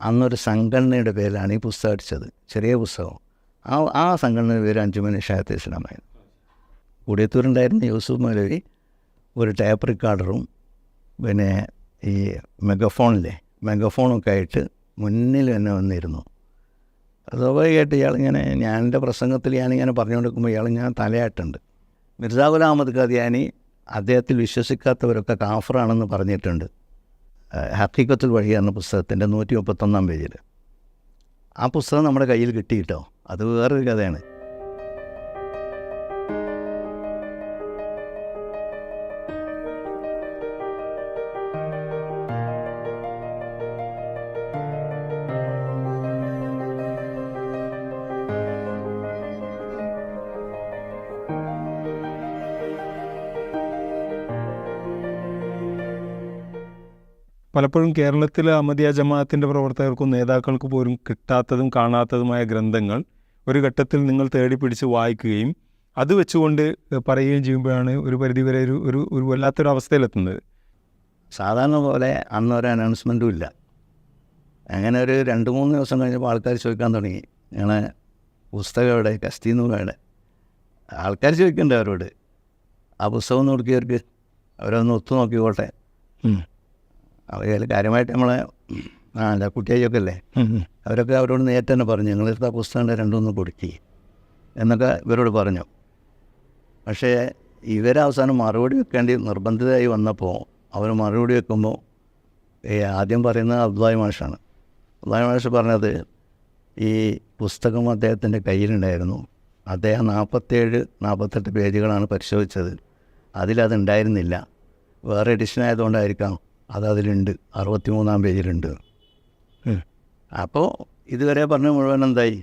അന്നൊരു സംഘടനയുടെ പേരിലാണ് ഈ പുസ്തകം അടിച്ചത്. ചെറിയ പുസ്തകം. ആ ആ സംഘടനയുടെ പേര് അഞ്ചുമണി ഷായത്ത് ഇസ്ലാമായിരുന്നു. കൂടിയത്തൂരുണ്ടായിരുന്ന യൂസുഫ് മൗലവി ഒരു ടേപ്പ് റെക്കോർഡറും പിന്നെ ഈ മെഗഫോണിലെ മെഗഫോണൊക്കെ ആയിട്ട് മുന്നിൽ തന്നെ വന്നിരുന്നു. സ്വാഭാവികമായിട്ട് ഇയാളിങ്ങനെ ഞാൻ എന്റെ പ്രസംഗത്തിൽ ഞാനിങ്ങനെ ഇയാൾ ഇയാളിങ്ങനെ തലയായിട്ടുണ്ട് മിർസാ ഗുലാം അഹമ്മദ് ഖാദിയാനി അദ്ദേഹത്തിൽ വിശ്വസിക്കാത്തവരൊക്കെ കാഫറാണെന്ന് പറഞ്ഞിട്ടുണ്ട്. ഹക്കീക്കത്തുൽ വഴി എന്ന പുസ്തകത്തിന്റെ നൂറ്റി മുപ്പത്തൊന്നാം പേജിൽ. ആ പുസ്തകം നമ്മുടെ കയ്യിൽ കിട്ടിയിട്ടോ? അത് വേറൊരു കഥയാണ്. പലപ്പോഴും കേരളത്തിലെ അഹമ്മദിയ ജമാഅത്തിന്റെ പ്രവർത്തകർക്കും നേതാക്കൾക്ക് പോലും കിട്ടാത്തതും കാണാത്തതുമായ ഗ്രന്ഥങ്ങൾ ഒരു ഘട്ടത്തിൽ നിങ്ങൾ തേടി പിടിച്ച് വായിക്കുകയും അത് വെച്ചുകൊണ്ട് പറയുകയും ചെയ്യുമ്പോഴാണ് ഒരു പരിധിവരെ ഒരു ഒരു ഒരു വല്ലാത്തൊരു അവസ്ഥയിലെത്തുന്നത്. സാധാരണ പോലെ അന്ന് ഒരു അനൗൺസ്മെന്റും ഇല്ല. അങ്ങനെ ഒരു രണ്ട് മൂന്ന് ദിവസം കഴിഞ്ഞപ്പോൾ ആൾക്കാർ ചോദിക്കാൻ തുടങ്ങി. ഞങ്ങളെ പുസ്തകം എവിടെ? കസ്തീന്ന് എവിടെ ആൾക്കാർ ചോദിക്കണ്ടേ അവരോട്. ആ പുസ്തകം ഒന്ന് കൊടുക്കിയവർക്ക് അവരൊന്ന് ഒത്തു നോക്കിക്കോട്ടെ അവർ കാര്യമായിട്ട് നമ്മളെ ആ അല്ല കുട്ടിയൊക്കെ അല്ലേ അവരൊക്കെ അവരോട് നേരത്തെ തന്നെ പറഞ്ഞു ഞങ്ങൾ ആ പുസ്തകം രണ്ടൊന്ന് കൊടുക്കി എന്നൊക്കെ ഇവരോട് പറഞ്ഞു. പക്ഷേ ഇവരവസാനം മറുപടി വെക്കേണ്ടി നിർബന്ധിതമായി വന്നപ്പോൾ അവർ മറുപടി വെക്കുമ്പോൾ ഈ ആദ്യം പറയുന്നത് അബ്ദുല്ലാഹി മാഷാണ്. അബ്ദുല്ലാഹി മാഷ് പറഞ്ഞത് ഈ പുസ്തകം അദ്ദേഹത്തിന്റെ കയ്യിലുണ്ടായിരുന്നു. അദ്ദേഹം നാൽപ്പത്തേഴ് നാൽപ്പത്തെട്ട് പേജുകളാണ് പരിശോധിച്ചത്. അതിലതുണ്ടായിരുന്നില്ല വേറെ എഡിഷൻ ആയതുകൊണ്ടായിരിക്കാം അത് അതിലുണ്ട് അറുപത്തി മൂന്നാം പേജിലുണ്ട് അപ്പോൾ ഇതുവരെ പറഞ്ഞ മുഴുവൻ എന്തായി?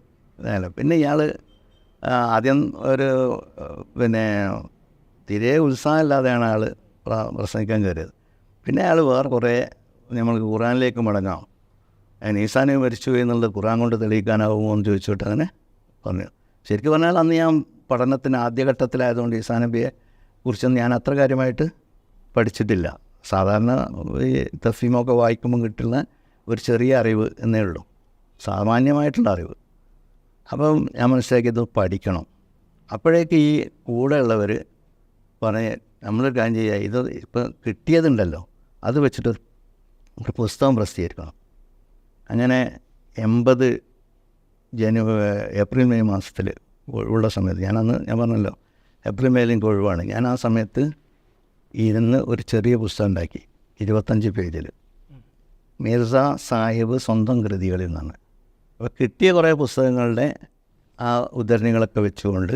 പിന്നെ ഇയാൾ ആദ്യം ഒരു പിന്നെ തീരെ ഉത്സാഹമില്ലാതെയാണ് ആൾ പ്രസംഗിക്കാൻ കയറിയത്. പിന്നെ അയാൾ വേറെ കുറേ നമ്മൾക്ക് ഖുറാനിലേക്ക് മടങ്ങാം. നീസാനെ ഈസാനെ മരിച്ചു എന്നുള്ളത് ഖുറാൻ കൊണ്ട് തെളിയിക്കാനാവുമോ എന്ന് ചോദിച്ചിട്ട് അങ്ങനെ പറഞ്ഞു. ശരിക്കും പറഞ്ഞാൽ അന്ന് ഞാൻ പഠനത്തിന് ആദ്യഘട്ടത്തിലായതുകൊണ്ട് ഈസാ നബിയെ കുറിച്ചൊന്നും ഞാൻ അത്ര കാര്യമായിട്ട് പഠിച്ചിട്ടില്ല. സാധാരണ ഈ തഫീമൊക്കെ വായിക്കുമ്പോൾ കിട്ടുന്ന ഒരു ചെറിയ അറിവ് എന്നേ ഉള്ളൂ. സാമാന്യമായിട്ടുള്ള അറിവ്. അപ്പം ഞാൻ മനസ്സിലാക്കിയത് പഠിക്കണം. അപ്പോഴേക്ക് ഈ കൂടെ ഉള്ളവർ പറഞ്ഞ് നമ്മൾ കാര്യം ചെയ്യുക ഇത് ഇപ്പം കിട്ടിയതുണ്ടല്ലോ. അത് വെച്ചിട്ട് ഒരു പുസ്തകം പ്രസിദ്ധീകരിക്കണം. അങ്ങനെ എൺപത് ജനു ഏപ്രിൽ മെയ് മാസത്തിൽ ഉള്ള സമയത്ത് ഞാനന്ന് ഞാൻ പറഞ്ഞല്ലോ ഏപ്രിൽ എനിക്ക് ഒഴിവാണ്. ഞാൻ ആ സമയത്ത് ഇരുന്ന് ഒരു ചെറിയ പുസ്തകം ഉണ്ടാക്കി. ഇരുപത്തഞ്ച് പേജിൽ മിർസ സാഹിബ് സ്വന്തം കൃതികളിൽ നിന്നാണ്. അപ്പോൾ കിട്ടിയ കുറേ പുസ്തകങ്ങളുടെ ആ ഉദ്ധരണികളൊക്കെ വെച്ചുകൊണ്ട്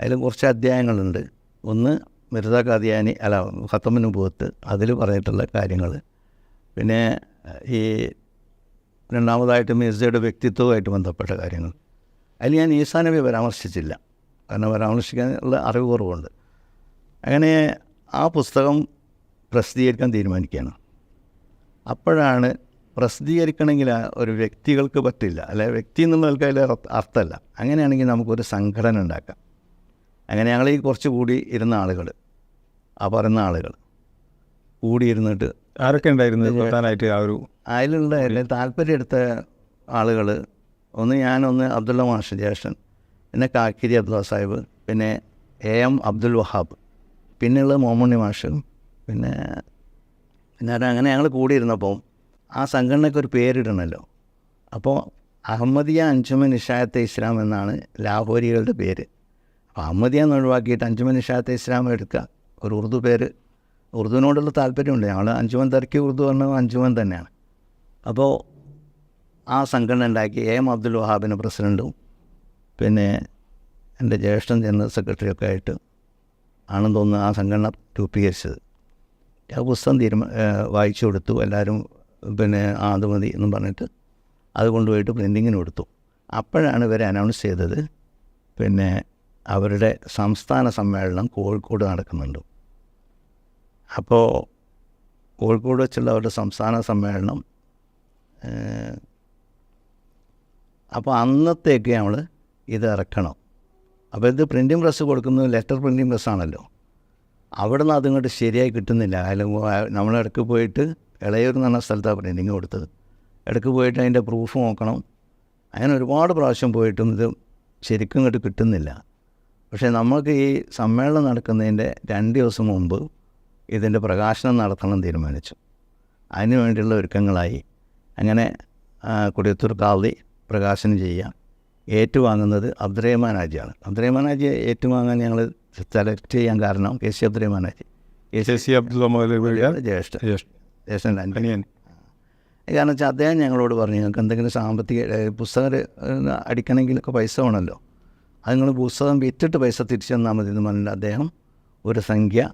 അതിൽ കുറച്ച് അധ്യായങ്ങളുണ്ട്. ഒന്ന് മിർസ കാദിയാനി അല്ല ഖത്തമിന് പോത്ത് അതിൽ പറഞ്ഞിട്ടുള്ള കാര്യങ്ങൾ പിന്നെ ഈ രണ്ടാമതായിട്ട് മിർസയുടെ വ്യക്തിത്വവുമായിട്ട് ബന്ധപ്പെട്ട കാര്യങ്ങൾ അതിൽ ഞാൻ ഈസാനബി പരാമർശിച്ചില്ല. കാരണം പരാമർശിക്കാനുള്ള അറിവ് കുറവുണ്ട്. അങ്ങനെ ആ പുസ്തകം പ്രസിദ്ധീകരിക്കാൻ തീരുമാനിക്കുകയാണ്. അപ്പോഴാണ് പ്രസിദ്ധീകരിക്കണമെങ്കിൽ ഒരു വ്യക്തികൾക്ക് പറ്റില്ല. അല്ലെ വ്യക്തി എന്നുള്ളവർക്ക് അതിൽ അർത്ഥമല്ല. അങ്ങനെയാണെങ്കിൽ നമുക്കൊരു സംഘടന ഉണ്ടാക്കാം. അങ്ങനെ ഞങ്ങൾ ഈ കുറച്ച് കൂടി ഇരുന്ന ആളുകൾ ആ പറയുന്ന ആളുകൾ കൂടിയിരുന്നിട്ട് ആരൊക്കെ ഉണ്ടായിരുന്നു? പ്രധാനമായിട്ട് ആ ഒരു അതിലുള്ള എല്ലാം താല്പര്യം എടുത്ത ആളുകൾ ഒന്ന് ഞാനൊന്ന് അബ്ദുള്ള മാഷ ജ്യേഷ്ഠൻ പിന്നെ കാക്കിരി അബ്ദുള്ള സാഹിബ് പിന്നെ എ എം അബ്ദുൽ വഹാബ്. പിന്നെയുള്ളത് മോമണ്ണി മാഷും പിന്നെ പിന്നെ അങ്ങനെ ഞങ്ങൾ കൂടിയിരുന്നപ്പോൾ ആ സംഘടനയ്ക്ക് ഒരു പേരിടണമല്ലോ അപ്പോൾ അഹമ്മദിയ അഞ്ചുമൻ ഇഷായത്തെ ഇസ്ലാം എന്നാണ് ലാഹോരികളുടെ പേര്. അപ്പോൾ അഹമ്മദിയ എന്ന് ഒഴിവാക്കിയിട്ട് അഞ്ചുമൻ ഇഷായത്തെ ഇസ്ലാം എടുക്കുക ഒരു ഉറുദു പേര്. ഉറുദുവിനോടുള്ള താല്പര്യമുണ്ട്. ഞങ്ങൾ അഞ്ചുമൻ തിരക്കി ഉറുദു പറഞ്ഞത് അഞ്ചുമൻ തന്നെയാണ്. അപ്പോൾ ആ സംഘടന ഉണ്ടാക്കി എം അബ്ദുൽ വഹാബിന് പ്രസിഡന്റും പിന്നെ എന്റെ ജ്യേഷ്ഠൻ ജനറൽ സെക്രട്ടറിയൊക്കെ ആയിട്ട് ആണെന്ന് തോന്നുന്നു ആ സംഘടന രൂപീകരിച്ചത്. ആ പുസ്തകം തീരുമാ വായിച്ചു കൊടുത്തു. എല്ലാവരും പിന്നെ അത് മതി എന്നും പറഞ്ഞിട്ട് അത് കൊണ്ടുപോയിട്ട് പ്രിന്റിങ്ങിന് കൊടുത്തു. അപ്പോഴാണ് ഇവരെ അനൗൺസ് ചെയ്തത് പിന്നെ അവരുടെ സംസ്ഥാന സമ്മേളനം കോഴിക്കോട് നടക്കുന്നുണ്ട്. അപ്പോൾ കോഴിക്കോട് വെച്ചുള്ള അവരുടെ സംസ്ഥാന സമ്മേളനം അപ്പോൾ അന്നത്തേക്ക് നമ്മൾ ഇത് ഇറക്കണം. അപ്പോൾ ഇത് പ്രിന്റിംഗ് പ്രസ് കൊടുക്കുന്നത് ലെറ്റർ പ്രിന്റിംഗ് പ്രസ്സാണല്ലോ അവിടെ നിന്ന് അതിങ്ങോട്ട് ശരിയായി കിട്ടുന്നില്ല. നമ്മൾ നമ്മളിടയ്ക്ക് പോയിട്ട് ഇളയൂർ എന്ന് പറഞ്ഞ സ്ഥലത്താണ് പ്രിന്റിങ് കൊടുത്തത്. ഇടയ്ക്ക് പോയിട്ട് അതിന്റെ പ്രൂഫ് നോക്കണം. അങ്ങനെ ഒരുപാട് പ്രാവശ്യം പോയിട്ടും ഇത് ശരിക്കും ഇങ്ങോട്ട് കിട്ടുന്നില്ല. പക്ഷേ നമുക്ക് ഈ സമ്മേളനം നടക്കുന്നതിന്റെ രണ്ട് ദിവസം മുമ്പ് ഇതിന്റെ പ്രകാശനം നടത്തണം തീരുമാനിച്ചു. അതിനു വേണ്ടിയുള്ള ഒരുക്കങ്ങളായി. അങ്ങനെ കുടിയത്തൂർ കൊടിയത്തൂർ കാവി പ്രകാശനം ചെയ്യാം ഏറ്റുവാങ്ങുന്നത് അബ്ദുറഹ്മാൻ ഹാജിയാണ്. അബ്ദുറഹ്മാൻ ഹാജിയെ ഏറ്റുവാങ്ങാൻ ഞങ്ങൾ സെലക്ട് ചെയ്യാൻ കാരണം K C Abdurahman Haji. K C മൗലവിയുടെ ജ്യേഷ്ഠ ജ്യേഷ്ഠ ജ്യേഷ്ഠൻ. അനിയൻ. കാരണം വെച്ചാൽ അദ്ദേഹം ഞങ്ങളോട് പറഞ്ഞു ഞങ്ങൾക്ക് എന്തെങ്കിലും സാമ്പത്തിക പുസ്തകം അടിക്കണമെങ്കിലൊക്കെ പൈസ വേണമല്ലോ. അത് നിങ്ങൾ പുസ്തകം വിറ്റിട്ട് പൈസ തിരിച്ചു തന്നാൽ മതി എന്ന് പറഞ്ഞിട്ട് അദ്ദേഹം ഒരു സംഖ്യ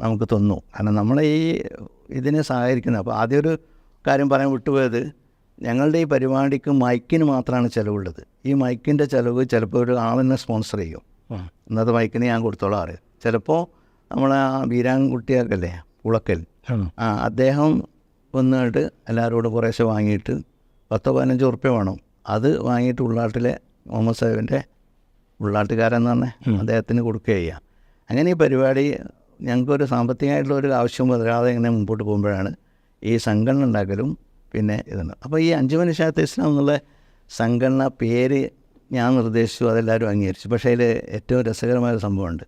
നമുക്ക് തന്നു. കാരണം നമ്മളെ ഈ ഇതിനെ സഹായിക്കുന്നത്. അപ്പോൾ ആദ്യം ഒരു കാര്യം പറയാൻ വിട്ടുപോയത് ഞങ്ങളുടെ ഈ പരിപാടിക്ക് മൈക്കിന് മാത്രമാണ് ചിലവുള്ളത്. ഈ മൈക്കിന്റെ ചിലവ് ചിലപ്പോൾ ഒരു ആളെന്നെ സ്പോൺസർ ചെയ്യും. ഇന്നത്തെ മൈക്കിന് ഞാൻ കൊടുത്തോളാം അറിയാം. ചിലപ്പോൾ നമ്മളെ ആ വീരാൻകുട്ടിയൊക്കെ പുളക്കൽ ആ അദ്ദേഹം വന്നിട്ട് എല്ലാവരോടും കുറേശ്ശെ വാങ്ങിയിട്ട് പത്തോ പതിനഞ്ചോ ഉറുപ്പ്യ വേണം. അത് വാങ്ങിയിട്ട് ഉള്ളാട്ടിലെ മുഹമ്മദ് സാഹിബിന്റെ ഉള്ളാട്ടുകാരെന്ന് പറഞ്ഞ അദ്ദേഹത്തിന് കൊടുക്കുക ചെയ്യുക അങ്ങനെ ഈ പരിപാടി ഞങ്ങൾക്കൊരു സാമ്പത്തികമായിട്ടുള്ള ഒരു ആവശ്യം വരാതെ ഇങ്ങനെ മുമ്പോട്ട് പോകുമ്പോഴാണ് ഈ സംഘടന ഉണ്ടാക്കലും പിന്നെ ഇതാണ് അപ്പോൾ ഈ അഞ്ചുമണി ഷാത്ത് ഇസ്ലാം എന്നുള്ള സംഘടന പേര് ഞാൻ നിർദ്ദേശിച്ചു അതെല്ലാവരും അംഗീകരിച്ചു. പക്ഷേ അതിൽ ഏറ്റവും രസകരമായ സംഭവമുണ്ട്.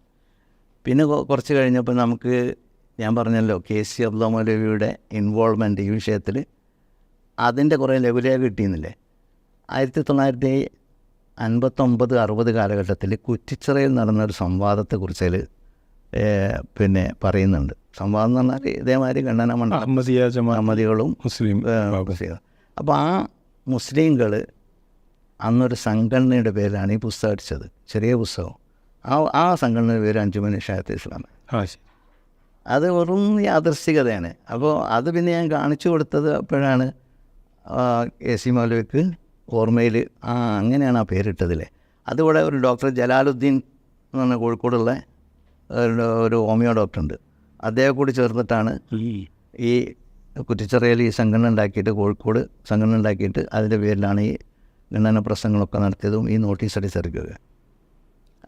പിന്നെ കുറച്ച് കഴിഞ്ഞപ്പോൾ നമുക്ക് ഞാൻ പറഞ്ഞല്ലോ കെ സി അബ്ദുൽ മൗലവിയുടെ ഇൻവോൾവ്മെന്റ് ഈ വിഷയത്തിൽ അതിന്റെ കുറേ ലഘുലേഖ കിട്ടിയെന്നില്ലേ ആയിരത്തി തൊള്ളായിരത്തി അൻപത്തൊമ്പത് അറുപത് കാലഘട്ടത്തിൽ കുറ്റിച്ചിറയിൽ നടന്നൊരു സംവാദത്തെക്കുറിച്ച് അതിൽ പിന്നെ പറയുന്നുണ്ട്. സംവാദം എന്ന് പറഞ്ഞാൽ ഇതേമാതിരി ഖണ്ഡന മണ്ഡലം. അഹമ്മദികളും മുസ്ലിം അപ്പോൾ ആ മുസ്ലിങ്ങൾ അന്നൊരു സംഘടനയുടെ പേരിലാണ് ഈ പുസ്തകം അടിച്ചത്. ചെറിയ പുസ്തകം. ആ ആ സംഘടനയുടെ പേര് അഞ്ചുമണി ഷായത്ത് ഇസ്ലാം. അത് വെറും യാദർശികതയാണ് അപ്പോൾ അത് പിന്നെ ഞാൻ കാണിച്ചു കൊടുത്തത് അപ്പോഴാണ് എ സി മൗലവിക്ക് ഓർമ്മയിൽ ആ അങ്ങനെയാണ് ആ പേരിട്ടതില്ലേ അതുകൂടെ ഒരു ഡോക്ടർ ജലാലുദ്ദീൻ എന്ന് പറഞ്ഞ കോഴിക്കോടുള്ള ഒരു- ഹോമിയോ ഡോക്ടറുണ്ട്. അദ്ദേഹം കൂടി ചേർന്നിട്ടാണ് ഈ കുറ്റിച്ചിറയിൽ ഈ സംഘടന ഉണ്ടാക്കിയിട്ട് കോഴിക്കോട് സംഘടന ഉണ്ടാക്കിയിട്ട് അതിന്റെ പേരിലാണ് ഈ ഖണ്ഡന പ്രസംഗങ്ങളൊക്കെ നടത്തിയതും ഈ നോട്ടീസ് അടിച്ചിറക്കുക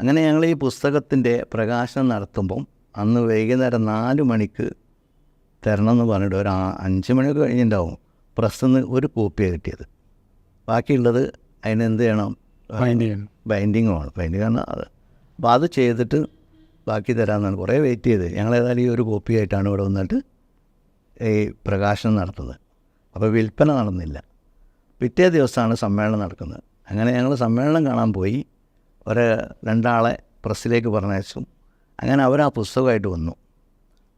അങ്ങനെ ഞങ്ങൾ ഈ പുസ്തകത്തിന്റെ പ്രകാശനം നടത്തുമ്പം അന്ന് വൈകുന്നേരം നാല് മണിക്ക് തരണം എന്ന് പറഞ്ഞിട്ട് ഒരു അഞ്ച് മണിയൊക്കെ കഴിഞ്ഞിട്ടുണ്ടാവും. പ്രസ്സിൽ നിന്ന് ഒരു കോപ്പിയാണ് കിട്ടിയത്. ബാക്കിയുള്ളത് അതിനെന്ത് ചെയ്യണം? ബൈൻഡിങ്ങുമാണ് ബൈൻഡിങ് വേണം ബൈൻഡിങ് കാരണം അത്. അപ്പോൾ അത് ചെയ്തിട്ട് ബാക്കി തരാമെന്നാണ് കുറേ വെയിറ്റ് ചെയ്ത്. ഞങ്ങൾ ഏതായാലും ഈ ഒരു കോപ്പി ആയിട്ടാണ് ഇവിടെ വന്നിട്ട് ഈ പ്രകാശനം നടത്തുന്നത്. അപ്പോൾ വിൽപ്പന നടന്നില്ല. പിറ്റേ ദിവസമാണ് സമ്മേളനം നടക്കുന്നത്. അങ്ങനെ ഞങ്ങൾ സമ്മേളനം കാണാൻ പോയി. ഒരു രണ്ടാളെ പ്രസ്സിലേക്ക് പറഞ്ഞയച്ചു. അങ്ങനെ അവർ ആ പുസ്തകമായിട്ട് വന്നു.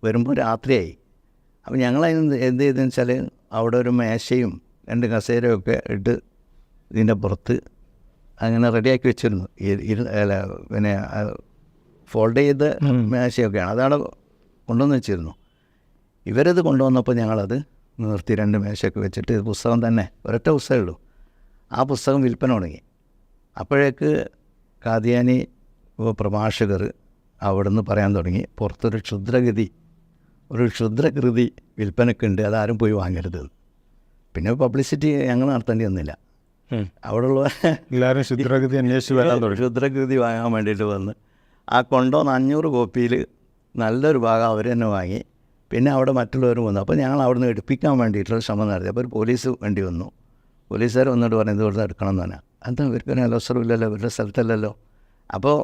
വരുമ്പോൾ രാത്രിയായി. അപ്പോൾ ഞങ്ങൾ അതിന് എന്ത് ചെയ്തെന്ന് വെച്ചാൽ അവിടെ ഒരു മേശയും രണ്ട് കസേരയും ഒക്കെ ഇട്ട് ഇതിന്റെ പുറത്ത് അങ്ങനെ റെഡിയാക്കി വെച്ചിരുന്നു. അല്ല പിന്നെ ഫോൾഡ് ചെയ്ത് മേശയൊക്കെയാണ്. അതാണ് കൊണ്ടുവന്ന് വെച്ചിരുന്നു. ഇവരത് കൊണ്ടുവന്നപ്പോൾ ഞങ്ങളത് നിർത്തി രണ്ട് മേശയൊക്കെ വെച്ചിട്ട് പുസ്തകം തന്നെ ഒരൊറ്റ പുസ്തകമേ ഉള്ളൂ. ആ പുസ്തകം വിൽപ്പന തുടങ്ങി. അപ്പോഴേക്ക് കാദിയാനി പ്രഭാഷകർ അവിടുന്ന് പറയാൻ തുടങ്ങി പുറത്തൊരു ക്ഷുദ്രഗതി ഒരു ക്ഷുദ്രകൃതി വിൽപ്പനക്കുണ്ട് അതാരും പോയി വാങ്ങരുത്. പിന്നെ പബ്ലിസിറ്റി ഞങ്ങൾ നടത്തേണ്ടി വന്നില്ല. അവിടെയുള്ള എല്ലാവരും ശുദ്രഗതി അന്വേഷിച്ച് ക്ഷുദ്രകൃതി വാങ്ങാൻ വേണ്ടിയിട്ട് വന്ന് ആ കൊണ്ടുവന്ന അഞ്ഞൂറ് കോപ്പിയിൽ നല്ലൊരു ഭാഗം അവർ തന്നെ വാങ്ങി. പിന്നെ അവിടെ മറ്റുള്ളവരും വന്നു. അപ്പോൾ ഞങ്ങൾ അവിടെ നിന്ന് എടുപ്പിക്കാൻ വേണ്ടിയിട്ടുള്ള ശ്രമം നടത്തി. അപ്പോൾ ഒരു പോലീസ് വേണ്ടി വന്നു. പോലീസുകാർ വന്നിട്ട് പറഞ്ഞു ഇത് ഇവിടുന്ന് എടുക്കണം എന്ന് പറഞ്ഞാൽ. എന്താ? ഇവർക്ക് അലോസരമില്ലല്ലോ ഇവരുടെ സ്ഥലത്തല്ലല്ലോ? അപ്പോൾ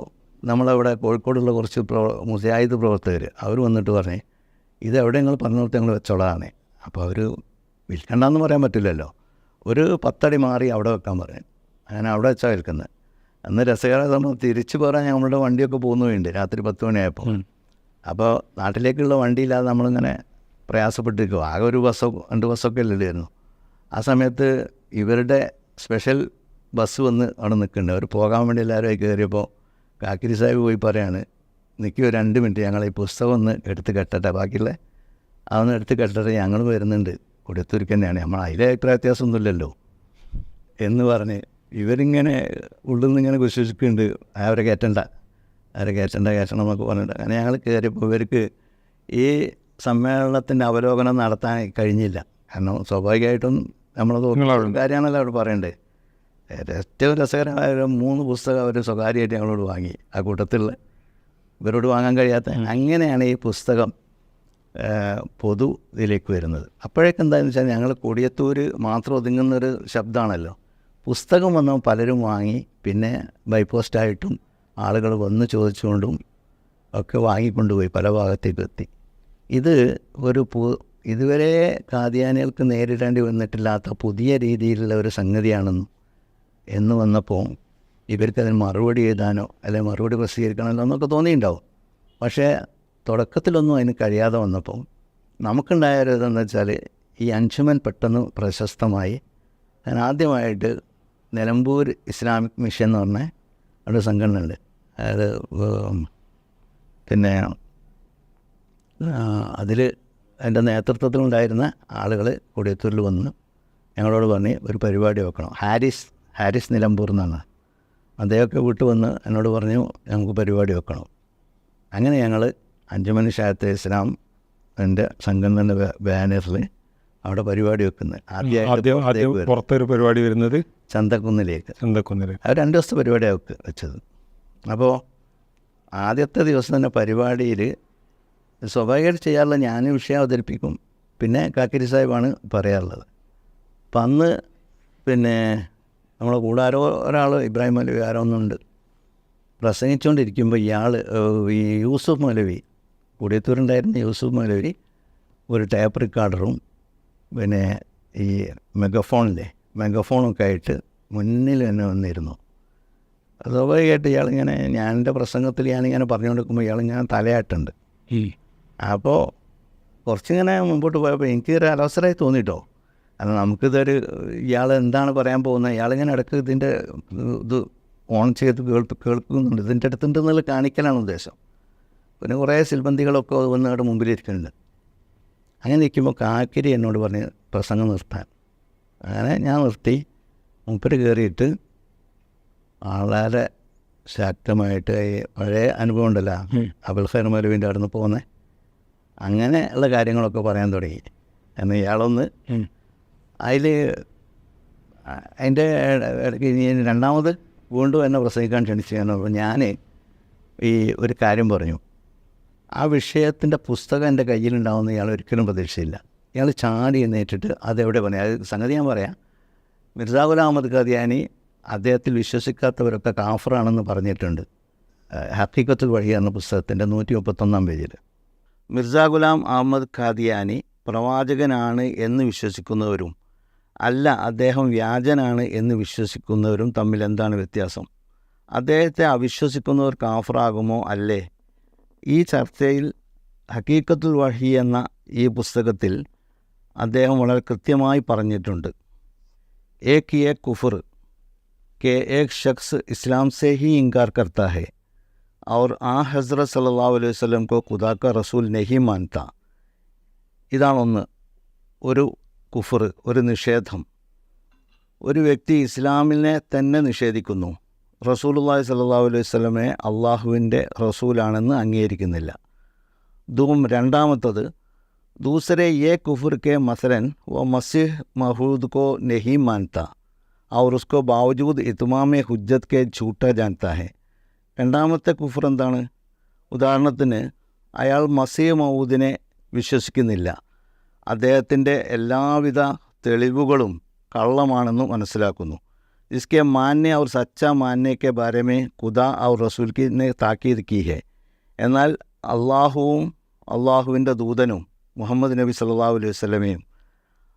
നമ്മളവിടെ കോഴിക്കോടുള്ള കുറച്ച് പ്രോ മുജാഹിദ് പ്രവർത്തകർ അവർ വന്നിട്ട് പറഞ്ഞേ ഇത് എവിടെ പറഞ്ഞു കൊടുത്ത് ഞങ്ങൾ വെച്ചോളാണ് അപ്പോൾ അവർ വിൽക്കണ്ടെന്ന് പറയാൻ പറ്റില്ലല്ലോ. ഒരു പത്തടി മാറി അവിടെ വെക്കാൻ പറഞ്ഞു. അങ്ങനെ അവിടെ വെച്ചാൽ വിൽക്കുന്നത്. അന്ന് രസകരമായ സംഭവം തിരിച്ചു പോരാൻ നമ്മളുടെ വണ്ടിയൊക്കെ പോകുന്നുണ്ട് രാത്രി പത്ത് മണിയായപ്പോൾ. അപ്പോൾ നാട്ടിലേക്കുള്ള വണ്ടിയില്ലാതെ നമ്മളിങ്ങനെ പ്രയാസപ്പെട്ടിരിക്കും ആകെ ഒരു ബസ്സോ രണ്ട് ബസ്സൊക്കെ ഇല്ലായിരുന്നു ആ സമയത്ത് ഇവരുടെ സ്പെഷ്യൽ ബസ് വന്ന് അവിടെ നിൽക്കുന്നുണ്ട്. അവർ പോകാൻ വേണ്ടി എല്ലാവരും ആയി കയറിയപ്പോൾ കാക്കിരി സാഹിബ് പോയി പറയാണ് നിൽക്കുമോ രണ്ട് മിനിറ്റ് ഞങ്ങൾ ഈ പുസ്തകം ഒന്ന് എടുത്ത് കെട്ടട്ടെ. ബാക്കിയുള്ള അതൊന്ന് എടുത്ത് കെട്ടട്ടെ. ഞങ്ങൾ വരുന്നുണ്ട്. കൊടുത്തൂർക്ക് തന്നെയാണ്. നമ്മൾ അതിലെ അഭിപ്രായ വ്യത്യാസമൊന്നുമില്ലല്ലോ. എന്ന് പറഞ്ഞ് ഇവരിങ്ങനെ ഉള്ളിൽ നിന്ന് ഇങ്ങനെ വിശ്വസിക്കുന്നുണ്ട് അവരെ കയറ്റണ്ട അവരെ കയറ്റണ്ട കയറ്റണം എന്നൊക്കെ പറഞ്ഞിട്ട്. അങ്ങനെ ഞങ്ങൾ കയറിയപ്പോൾ ഇവർക്ക് ഈ സമ്മേളനത്തിന്റെ അവലോകനം നടത്താൻ കഴിഞ്ഞില്ല. കാരണം സ്വാഭാവികമായിട്ടും നമ്മൾ തോന്നുന്ന കാര്യമാണല്ലോ അവിടെ പറയേണ്ടത്. ഏറ്റവും രസകരമായ ഒരു മൂന്ന് പുസ്തകം അവർ സ്വകാര്യമായിട്ട് ഞങ്ങളോട് വാങ്ങി. ആ കൂട്ടത്തിൽ ഇവരോട് വാങ്ങാൻ കഴിയാത്ത അങ്ങനെയാണ് ഈ പുസ്തകം പൊതു ഇതിലേക്ക് വരുന്നത്. അപ്പോഴേക്കെന്താണെന്ന് വെച്ചാൽ ഞങ്ങൾ കൊടിയത്തൂർ മാത്രം ഒതുങ്ങുന്നൊരു ശബ്ദമാണല്ലോ. പുസ്തകം വന്ന പലരും വാങ്ങി പിന്നെ ബൈ പോസ്റ്റായിട്ടും ആളുകൾ വന്ന് ചോദിച്ചുകൊണ്ടും ഒക്കെ വാങ്ങിക്കൊണ്ടുപോയി പല ഭാഗത്തേക്ക് എത്തി. ഇത് ഒരു പു ഇതുവരെ കാദ്യാനികൾക്ക് നേരിടേണ്ടി വന്നിട്ടില്ലാത്ത പുതിയ രീതിയിലുള്ള ഒരു സംഗതിയാണെന്നും എന്ന് വന്നപ്പോൾ ഇവർക്കതിന് മറുപടി എഴുതാനോ അല്ലെങ്കിൽ മറുപടി പ്രസിദ്ധീകരിക്കണമല്ലോ എന്നൊക്കെ തോന്നിയിട്ടുണ്ടാവും. പക്ഷേ തുടക്കത്തിലൊന്നും അതിന് കഴിയാതെ വന്നപ്പോൾ നമുക്കുണ്ടായ ഒരു ഇതെന്ന് വെച്ചാൽ ഈ അഞ്ചുമൻ പെട്ടെന്ന് പ്രശസ്തമായി ഞാൻ ആദ്യമായിട്ട് നിലമ്പൂർ ഇസ്ലാമിക് മിഷൻ എന്ന് പറഞ്ഞ അവിടെ സംഘടന ഉണ്ട് അതായത് പിന്നെ അതിൽ എന്റെ നേതൃത്വത്തിലുണ്ടായിരുന്ന ആളുകൾ കൊടിയത്തൂരിൽ വന്ന് ഞങ്ങളോട് പറഞ്ഞ് ഒരു പരിപാടി വെക്കണം. ഹാരിസ് ഹാരിസ് നിലമ്പൂർ എന്നാണ്. അദ്ദേഹമൊക്കെ വീട്ടിൽ വന്ന് എന്നോട് പറഞ്ഞു ഞങ്ങൾക്ക് പരിപാടി വെക്കണം. അങ്ങനെ ഞങ്ങൾ അഞ്ചുമണി ഷായത്തെ ഇസ്ലാം എന്റെ സംഘടനയുടെ ബാനറിൽ അവിടെ പരിപാടി വെക്കുന്നത്. ആദ്യം പുറത്തൊരു പരിപാടി വരുന്നത് ചന്തക്കുന്നിലേക്ക്. ചന്തക്കുന്നിലേക്ക്. അത് രണ്ട് ദിവസത്തെ പരിപാടിയാണ് വെക്ക് വെച്ചത്. അപ്പോൾ ആദ്യത്തെ ദിവസം തന്നെ പരിപാടിയിൽ സ്വാഭാവികമായിട്ട് ചെയ്യാറുള്ള ഞാൻ വിഷയം അവതരിപ്പിക്കും. പിന്നെ കാക്കരി സാഹിബാണ് പറയാറുള്ളത്. അപ്പം അന്ന് പിന്നെ നമ്മളെ കൂടെ ആരോ ഒരാൾ ഇബ്രാഹിം മൗലവി ആരോ ഒന്നുണ്ട് പ്രസംഗിച്ചുകൊണ്ടിരിക്കുമ്പോൾ ഇയാൾ ഈ യൂസുഫ് മൗലവി കൂടിയത്തൂരുണ്ടായിരുന്ന യൂസുഫ് മൗലവി ഒരു ടേപ്പ് റെക്കോർഡറും പിന്നെ ഈ മെഗഫോണില്ലേ മെഗഫോണൊക്കെ ആയിട്ട് മുന്നിൽ തന്നെ വന്നിരുന്നു. സ്വാഭാവികമായിട്ട് ഇയാളിങ്ങനെ ഞാൻ എന്റെ പ്രസംഗത്തിൽ ഞാനിങ്ങനെ പറഞ്ഞുകൊണ്ടിരിക്കുമ്പോൾ ഇയാളിങ്ങനെ തലയാട്ടുണ്ട്. അപ്പോൾ കുറച്ചിങ്ങനെ മുമ്പോട്ട് പോയപ്പോൾ എനിക്കൊരു അലോസരമായി തോന്നിട്ടോ. അത് നമുക്കിതൊരു ഇയാൾ എന്താണ് പറയാൻ പോകുന്നത്? ഇയാളിങ്ങനെ ഇടയ്ക്ക് ഇതിന്റെ ഇത് ഓൺ ചെയ്ത് കേൾപ്പ് കേൾക്കുന്നുണ്ട്. ഇതിന്റെ അടുത്തുണ്ടെന്നുള്ള കാണിക്കലാണ് ഉദ്ദേശം. പിന്നെ കുറേ സിൽബന്തികളൊക്കെ വന്ന് അവിടെ മുമ്പിലിരിക്കുന്നുണ്ട്. അങ്ങനെ നിൽക്കുമ്പോൾ കാക്കിരി എന്നോട് പറഞ്ഞ് പ്രസംഗം നിർത്താൻ. അങ്ങനെ ഞാൻ നിർത്തി. മുപ്പര് കയറിയിട്ട് വളരെ ശക്തമായിട്ട് ഈ പഴയ അനുഭവം ഉണ്ടല്ലോ അബുൽ ഖൈർ മരുവിന്റെ അവിടെ നിന്ന് പോകുന്നത് അങ്ങനെ ഉള്ള കാര്യങ്ങളൊക്കെ പറയാൻ തുടങ്ങി. എന്നാൽ ഇയാളൊന്ന് അതിൽ അതിന്റെ ഇടയ്ക്ക് രണ്ടാമത് വീണ്ടും എന്നെ പ്രസംഗിക്കാൻ ക്ഷണിച്ചു. ഞാൻ ഈ ഒരു കാര്യം പറഞ്ഞു. ആ വിഷയത്തിന്റെ പുസ്തകം എന്റെ കയ്യിലുണ്ടാവുമെന്ന് ഇയാൾ ഒരിക്കലും പ്രതീക്ഷയില്ല ഇയാൾ ചാടി എന്നേറ്റിട്ട് അതെവിടെ പറഞ്ഞു അത് സംഗതി ഞാൻ പറയാം. മിർസാ ഗുലാം അഹമ്മദ് ഖാദിയാനി അദ്ദേഹത്തിൽ വിശ്വസിക്കാത്തവരൊക്കെ കാഫറാണെന്ന് പറഞ്ഞിട്ടുണ്ട്. ഹക്കീക്കത്ത് വഴി എന്ന പുസ്തകത്തിന്റെ നൂറ്റി മുപ്പത്തൊന്നാം പേജിൽ. മിർസാ ഗുലാം അഹമ്മദ് ഖാദിയാനി പ്രവാചകനാണ് എന്ന് വിശ്വസിക്കുന്നവരും അല്ല അദ്ദേഹം വ്യാജനാണ് എന്ന് വിശ്വസിക്കുന്നവരും തമ്മിൽ എന്താണ് വ്യത്യാസം? അദ്ദേഹത്തെ അവിശ്വസിക്കുന്നവർ കാഫറാകുമോ? അല്ലേ? ഈ ചർച്ചയിൽ ഹക്കീക്കത്തുൽ വഹി എന്ന ഈ പുസ്തകത്തിൽ അദ്ദേഹം വളരെ കൃത്യമായി പറഞ്ഞിട്ടുണ്ട്. ഏക് എ കുഫർ കെ എ ഷഖ്സ് ഇസ്ലാം സെ ഹി ഇൻകാർ കർത്ത ഹെ ഔർ ആ ഹസ്ര സല്ലാ അലൈഹി വല്ലം കോ ഖുദാക്ക റസൂൽ നെഹി മാൻത. ഇതാണൊന്ന് ഒരു കുഫർ ഒരു നിഷേധം. ഒരു വ്യക്തി ഇസ്ലാമിനെ തന്നെ നിഷേധിക്കുന്നു. റസൂലുല്ലാഹി സല്ലാ അലൈഹി സ്വലമെ അള്ളാഹുവിന്റെ റസൂലാണെന്ന് അംഗീകരിക്കുന്നില്ല. ദൂം രണ്ടാമത്തത് ദൂസരെ യേ കുഫുർ കെ മസരൻ വ മസിഹ് മഹൂദ് കോ നെഹി മാൻത്ത ഔർ ഉസ്കോ ബാവജൂദ് ഇത്മാമെ ഹുജ്ജത് കെ ചൂട്ട ജാൻത്ത ഹെ. രണ്ടാമത്തെ കുഫർ എന്താണ്? ഉദാഹരണത്തിന് അയാൾ മസീഹ് മഹൂദിനെ വിശ്വസിക്കുന്നില്ല. അദ്ദേഹത്തിന്റെ എല്ലാവിധ തെളിവുകളും കള്ളമാണെന്ന് മനസ്സിലാക്കുന്നു. इसके मानने और सच्चा मानने के बारे में खुदा और रसूल की ने ताकीद की है എന്നാൽ അള്ളാഹുവും അള്ളാഹുവിൻ്റെ ദൂതനും മുഹമ്മദ് നബി സല്ലല്ലാഹു അലൈഹി വസല്ലമയും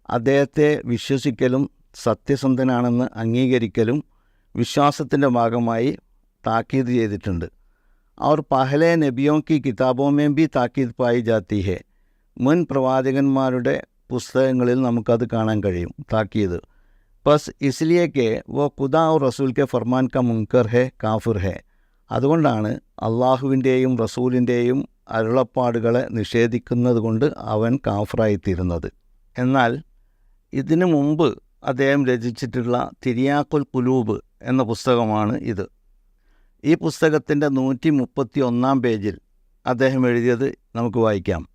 അദ്ദേഹത്തെ വിശ്വസിക്കലും സത്യസന്ധനാണെന്ന് അംഗീകരിക്കലും വിശ്വാസത്തിൻ്റെ ഭാഗമായി താക്കീത് ചെയ്തിട്ടുണ്ട് और पहले नबियों की किताबों में भी ताकीद पाई जाती है മുൻ പ്രവാചകന്മാരുടെ പുസ്തകങ്ങളിൽ നമുക്കത് കാണാൻ കഴിയും താക്കീത് ബസ് ഇസ്ലിയെ वो ഖുദാ റസൂൽ കെ ഫർമാൻ ക മുൻകർ ഹെ കാഫിർ ഹെ അതുകൊണ്ടാണ് അള്ളാഹുവിന്റെയും റസൂലിന്റെയും അരുളപ്പാടുകളെ നിഷേധിക്കുന്നത് കൊണ്ട് അവൻ കാഫറായിത്തീരുന്നത്. എന്നാൽ ഇതിനു മുമ്പ് അദ്ദേഹം രചിച്ചിട്ടുള്ള തിരിയാക്കുൽ കുലൂബ് എന്ന പുസ്തകമാണ് ഇത്. ഈ പുസ്തകത്തിന്റെ നൂറ്റി മുപ്പത്തി ഒന്നാം പേജിൽ അദ്ദേഹം എഴുതിയത് നമുക്ക് വായിക്കാം.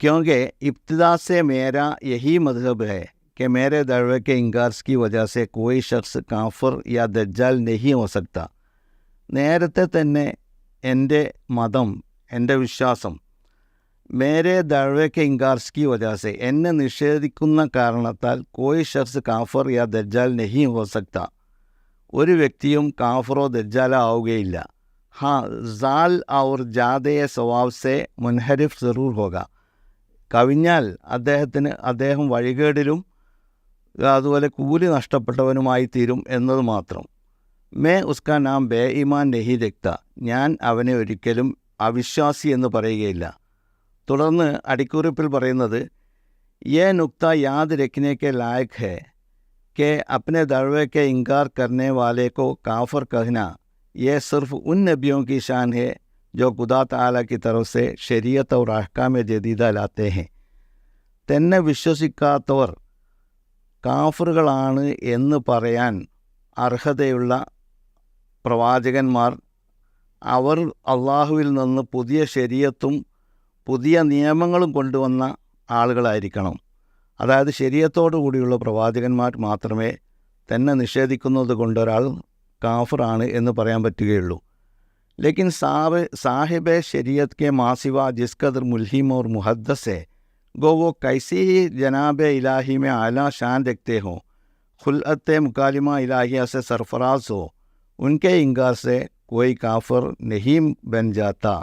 ക്യോങ്കെ ഇബ്തിദാസെ മേര യഹി മധുഹബ് ഹെ कि मेरे दरवे के इंगार्स की वजह से कोई शख्स काफर या दज्जाल नहीं हो सकता നേരത്തെ തന്നെ എൻ്റെ മതം എൻ്റെ വിശ്വാസം മേരെ ദഴവയ്ക്ക് ഇൻകാർസ്കി വജാസെ എന്നെ നിഷേധിക്കുന്ന കാരണത്താൽ കോയി ഷഖ്സ് കാഫർ യാ ദജ്ജാൽ നഹി ഹോ സക്ത ഒരു വ്യക്തിയും കാഫറോ ദജ്ജാലോ ആവുകയില്ല ഹാ സാൽ ഔർ ജാദയെ സ്വഭാവ് സെ മുൻഹരിഫ് ജറൂർ ഹോക കവിഞ്ഞാൽ അദ്ദേഹത്തിന് അദ്ദേഹം വഴികേടിലും അതുപോലെ കൂലി നഷ്ടപ്പെട്ടവനുമായി തീരും എന്നത് മാത്രം. മേ ഉസ്കാൻ നാം ബേ ഇമാൻ നെഹി രക്ത ഞാൻ അവനെ ഒരിക്കലും അവിശ്വാസി എന്ന് പറയുകയില്ല. തുടർന്ന് അടിക്കുറിപ്പിൽ പറയുന്നത് യേ നുക്ത യാദ് രഖ്നേക്ക് ലായക് ഹെ കെ അപ്നെ ദഴവയ്ക്ക് ഇൻകാർ കർണേ വാലേക്കോ കാഫർ കഹ്ന യേ സിർഫ് ഉൻ നബിയോ കി ഷാൻ ഹെ ജോ ഖുദാ താല കി തറഫ് സെ അഹ്കാമെ ജദീദ ലാത്തേ ഹെ. തന്നെ വിശ്വസിക്കാത്തവർ കാഫറുകളാണ് എന്ന് പറയാൻ അർഹതയുള്ള പ്രവാചകന്മാർ അവർ അള്ളാഹുവിൽ നിന്ന് പുതിയ ശരീരത്തും പുതിയ നിയമങ്ങളും കൊണ്ടുവന്ന ആളുകളായിരിക്കണം. അതായത് ശരീരത്തോടു കൂടിയുള്ള പ്രവാചകന്മാർ മാത്രമേ തന്നെ നിഷേധിക്കുന്നത് കൊണ്ടൊരാൾ കാഫറാണ് എന്ന് പറയാൻ പറ്റുകയുള്ളൂ. ലേക്കിൻ സാബ് സാഹിബെ ശരീരത്ത് കെ മാസിവ ജിസ്കദർ മുൽഹിം മുഹദ്ദസെ गो वो कैसी ही जनाब इलाही में आला शान रखते हो खुलत मुकालिमा इलाहिया से सरफराज हो उनके इंगार से कोई काफर नहीं बन जाता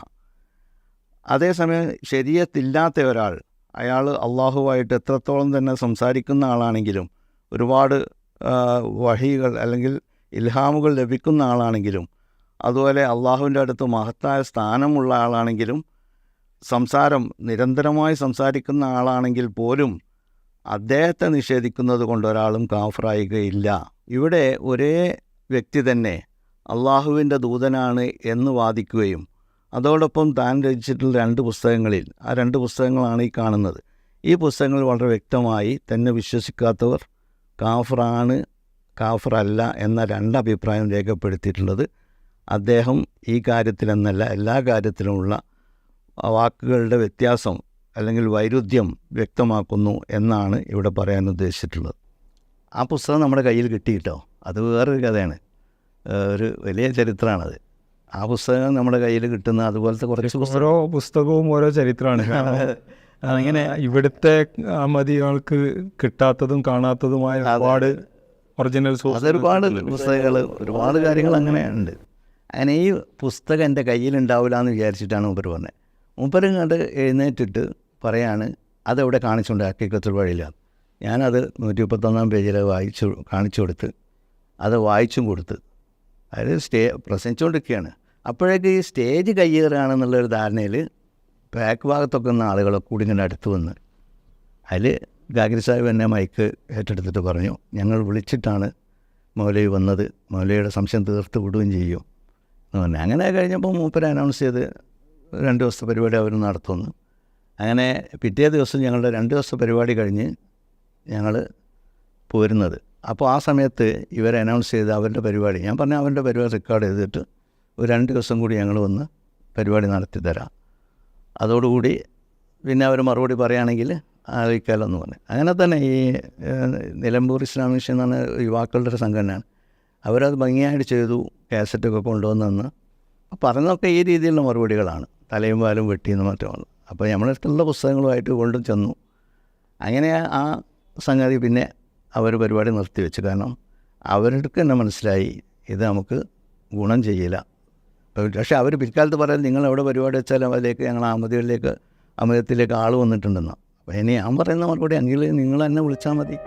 അതേസമയം ശരീരത്തില്ലാത്ത ഒരാൾ അയാൾ അള്ളാഹുവായിട്ട് എത്രത്തോളം തന്നെ സംസാരിക്കുന്ന ആളാണെങ്കിലും ഒരുപാട് ആ, വഹികൾ അല്ലെങ്കിൽ ഇൽഹാമുകൾ ലഭിക്കുന്ന ആളാണെങ്കിലും അതുപോലെ അള്ളാഹുവിൻ്റെ അടുത്ത് മഹത്തായ സ്ഥാനമുള്ള ആളാണെങ്കിലും സംസാരം നിരന്തരമായി സംസാരിക്കുന്ന ആളാണെങ്കിൽ പോലും അദ്ദേഹത്തെ നിഷേധിക്കുന്നത് കൊണ്ട് ഒരാളും കാഫറായുകയില്ല. ഇവിടെ ഒരേ വ്യക്തി തന്നെ അള്ളാഹുവിന്റെ ദൂതനാണ് എന്ന് വാദിക്കുകയും അതോടൊപ്പം താൻ രചിച്ചിട്ടുള്ള രണ്ട് പുസ്തകങ്ങളിൽ ആ രണ്ട് പുസ്തകങ്ങളാണ് ഈ കാണുന്നത്. ഈ പുസ്തകങ്ങൾ വളരെ വ്യക്തമായി തന്നെ വിശ്വസിക്കാത്തവർ കാഫറാണ് കാഫറല്ല എന്ന രണ്ട് അഭിപ്രായം രേഖപ്പെടുത്തിയിട്ടുള്ളത്. അദ്ദേഹം ഈ കാര്യത്തിലെന്നല്ല എല്ലാ കാര്യത്തിലുമുള്ള വാക്കുകളുടെ വ്യത്യാസം അല്ലെങ്കിൽ വൈരുദ്ധ്യം വ്യക്തമാക്കുന്നു എന്നാണ് ഇവിടെ പറയാൻ ഉദ്ദേശിച്ചിട്ടുള്ളത്. ആ പുസ്തകം നമ്മുടെ കയ്യിൽ കിട്ടിയിട്ടോ? അത് വേറൊരു കഥയാണ്. ഒരു വലിയ ചരിത്രമാണത്. ആ പുസ്തകം നമ്മുടെ കയ്യിൽ കിട്ടുന്ന അതുപോലത്തെ കുറച്ച് ഓരോ പുസ്തകവും ഓരോ ചരിത്രമാണ്. അങ്ങനെ ഇവിടുത്തെ അഹമ്മദികൾക്ക് കിട്ടാത്തതും കാണാത്തതുമായ ഒരുപാട് ഒറിജിനൽ അതൊരുപാട് പുസ്തകങ്ങൾ ഒരുപാട് കാര്യങ്ങൾ അങ്ങനെ ഉണ്ട് അങ്ങനെ ഈ പുസ്തകം എന്റെ കയ്യിലുണ്ടാവില്ല എന്ന് വിചാരിച്ചിട്ടാണ് ഇവർ പറഞ്ഞത്. കണ്ട് എഴുന്നേറ്റിട്ട് പറയാണ് അതവിടെ കാണിച്ചുകൊണ്ട് ഹക്കീക്കത്തുൽ വഴിയിലാണ് ഞാനത് നൂറ്റി മുപ്പത്തൊന്നാം പേജിൽ വായിച്ചു കാണിച്ചു കൊടുത്ത് അത് വായിച്ചും കൊടുത്ത് അത് സ്റ്റേ പ്രസംഗിച്ചുകൊണ്ടിരിക്കുകയാണ് അപ്പോഴേക്ക് ഈ സ്റ്റേജ് കയ്യേറുകയാണെന്നുള്ളൊരു ധാരണയിൽ ബാക്ക് ഭാഗത്തൊക്കെ നിന്ന് ആളുകളൊക്കെ കൂടി ഇങ്ങനെ അടുത്ത് വന്ന് അതിൽ ഗാഗരി സാഹിബ് എന്നെ മൈക്ക് ഏറ്റെടുത്തിട്ട് പറഞ്ഞു ഞങ്ങൾ വിളിച്ചിട്ടാണ് മൗലവി വന്നത് മൗലവിയുടെ സംശയം തീർത്ത് വിടുകയും ചെയ്യും എന്ന് പറഞ്ഞു. അങ്ങനെ കഴിഞ്ഞപ്പോൾ മൂപ്പര് അനൗൺസ് ചെയ്ത് രണ്ട് ദിവസത്തെ പരിപാടി അവർ നടത്തുന്നു. അങ്ങനെ പിറ്റേ ദിവസം ഞങ്ങളുടെ രണ്ട് ദിവസത്തെ പരിപാടി കഴിഞ്ഞ് ഞങ്ങൾ പോരുന്നത്. അപ്പോൾ ആ സമയത്ത് ഇവർ അനൗൺസ് ചെയ്ത് അവരുടെ പരിപാടി ഞാൻ പറഞ്ഞ അവരുടെ പരിപാടി റെക്കോർഡ് ചെയ്തിട്ട് ഒരു രണ്ട് ദിവസം കൂടി ഞങ്ങൾ വന്ന് പരിപാടി നടത്തി തരാം. അതോടുകൂടി പിന്നെ അവർ മറുപടി പറയുകയാണെങ്കിൽ ആലോചിക്കാമെന്ന് പറഞ്ഞു. അങ്ങനെ തന്നെ ഈ നിലമ്പൂർ ഇസ്ലാം മിഷൻ എന്ന് പറഞ്ഞ യുവാക്കളുടെ ഒരു സംഘടനയാണ് അവരത് ഭംഗിയായിട്ട് ചെയ്തു കാസറ്റൊക്കെ കൊണ്ടുവന്നെന്ന് പറഞ്ഞതൊക്കെ ഈ രീതിയിലുള്ള മറുപടികളാണ്. തലയും പാലും വെട്ടിയെന്ന് മാറ്റമാണ് അപ്പോൾ നമ്മളടുത്തുള്ള പുസ്തകങ്ങളുമായിട്ട് കൊണ്ടു ചെന്നു. അങ്ങനെ ആ സംഗതി പിന്നെ അവർ പരിപാടി നിർത്തിവെച്ചു കാരണം അവർക്ക് തന്നെ മനസ്സിലായി ഇത് നമുക്ക് ഗുണം ചെയ്യില്ല. പക്ഷേ അവർ പിൽക്കാലത്ത് പറയാൻ നിങ്ങൾ എവിടെ പരിപാടി വെച്ചാലും അതിലേക്ക് ഞങ്ങൾ അമിതികളിലേക്ക് അമൃതത്തിലേക്ക് ആൾ വന്നിട്ടുണ്ടെന്ന്. അപ്പോൾ ഇനി ഞാൻ പറയുന്ന മറുപടി അങ്ങനെ നിങ്ങൾ എന്നെ വിളിച്ചാൽ മതി.